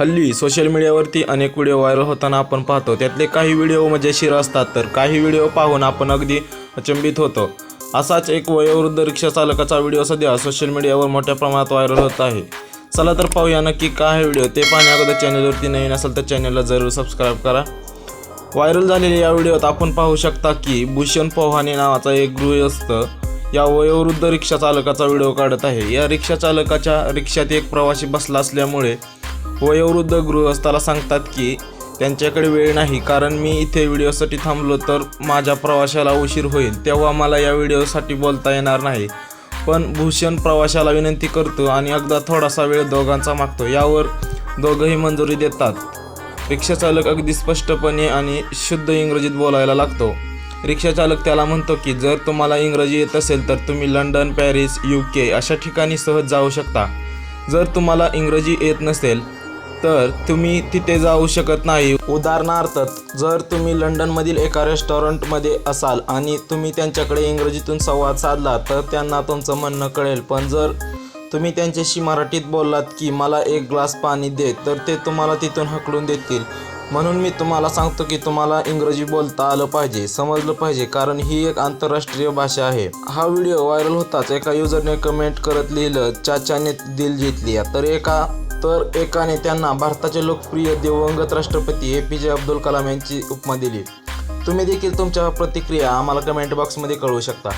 हल्ली सोशल मीडियावरती अनेक व्हिडिओ व्हायरल होताना आपण पाहतो. त्यातले काही व्हिडिओ मजेशीर असतात तर काही व्हिडिओ पाहून आपण अगदी अचंबित होतो. असाच एक वयोवृद्ध रिक्षा चालकाचा व्हिडिओ सध्या सोशल मीडियावर मोठ्या प्रमाणात व्हायरल होत आहे. चला तर पाहूया नक्की काय व्हिडिओ ते पाहण्या अगोदर चॅनलवरती नवीन असेल तर चॅनलला जरूर सबस्क्राईब करा. व्हायरल झालेल्या या व्हिडिओत आपण पाहू शकता की भूषण पोहाणे नावाचा एक गृहस्थ या वयोवृद्ध रिक्षा चालकाचा व्हिडिओ काढत आहे. या रिक्षा चालकाच्या रिक्षात एक प्रवासी बसला असल्यामुळे वयोवृद्ध गृहस्थाला सांगतात की त्यांच्याकडे वेळ नाही कारण मी इथे व्हिडिओसाठी थांबलो तर माझ्या प्रवाशाला उशीर होईल तेव्हा मला या व्हिडिओसाठी बोलता येणार नाही. पण भूषण प्रवाशाला विनंती करतो आणि अगदा थोडासा वेळ दोघांचा मागतो यावर दोघंही मंजुरी देतात. रिक्षाचालक अगदी स्पष्टपणे आणि शुद्ध इंग्रजीत बोलायला लागतो. रिक्षाचालक त्याला म्हणतो की जर तुम्हाला इंग्रजी येत असेल तर तुम्ही लंडन पॅरिस यू के अशा ठिकाणी सहज जाऊ शकता. जर तुम्हाला इंग्रजी येत नसेल तर तुम्ही तिथे जाऊ शकत नाही. उदाहरणार्थ जर तुम्ही लंडनमधील एका रेस्टॉरंटमध्ये असाल आणि तुम्ही त्यांच्याकडे इंग्रजीतून संवाद साधला तर त्यांना तुमचं म्हणणं कळेल. पण जर तुम्ही त्यांच्याशी मराठीत बोललात की मला एक ग्लास पाणी दे तर ते तुम्हाला तिथून हकलून देतील. म्हणून मी तुम्हाला सांगतो की तुम्हाला इंग्रजी बोलता आलं पाहिजे समजलं पाहिजे कारण ही एक आंतरराष्ट्रीय भाषा आहे. हा व्हिडिओ व्हायरल होताच एका युजरने कमेंट करत लिहिलं चाचाने दिल जितली. तर एका तर एकाने त्यांना भारताचे लोकप्रिय दिवंगत राष्ट्रपती ए पी जे अब्दुल कलाम यांची उपमा दिली. तुम्ही देखील तुमच्या प्रतिक्रिया आम्हाला कमेंट बॉक्समध्ये कळवू शकता.